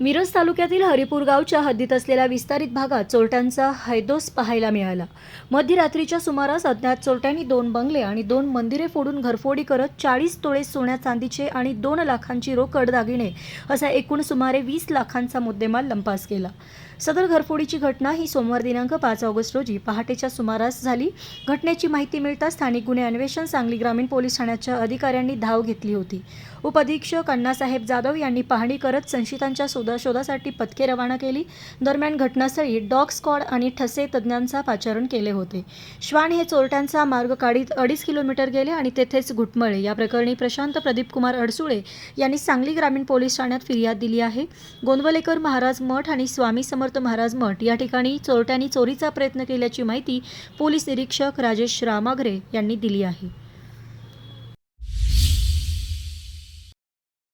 मिरज तालुक्यातील हरिपूर गावच्या हद्दीत असलेल्या विस्तारित भागात चोरट्यांचा हैदोस पाहायला मिळाला. मध्यरात्रीच्या सुमारास अज्ञात चोरट्यांनी दोन बंगले आणि दोन मंदिरे फोडून घरफोडी करत चाळीस तोळे सोन्या चांदीचे आणि दोन लाखांची रोकड दागिने असा एकूण सुमारे वीस लाखांचा मुद्देमाल लंपास केला. सदर घरफोडीची घटना ही सोमवार दिनांक पाच ऑगस्ट रोजी पहाटेच्या सुमारास झाली. घटनेची माहिती मिळताच स्थानिक गुन्हे अन्वेषण सांगली ग्रामीण पोलीस ठाण्याच्या अधिकाऱ्यांनी धाव घेतली होती. उपअधीक्षक अण्णासाहेब जाधव यांनी पाहणी करत संशयितांच्या शोध शोधासाठी पथके रवाना केली. दरम्यान घटनास्थळी डॉग स्क्वॉड आणि ठसे तज्ज्ञांचा पाचारण केले होते. श्वान हे चोरट्यांचा मार्ग काढीत अडीच किलोमीटर गेले आणि तेथेच घुटमळे. या प्रकरणी प्रशांत प्रदीप कुमार अडसुळे यांनी सांगली ग्रामीण पोलीस ठाण्यात फिर्याद दिली आहे. गोंदवलेकर महाराज मठ आणि स्वामी समर्थ महाराज मठ या ठिकाणी चोरट्यांनी चोरीचा प्रयत्न केल्याची माहिती पोलीस निरीक्षक राजेश रामागरे यांनी दिली आहे.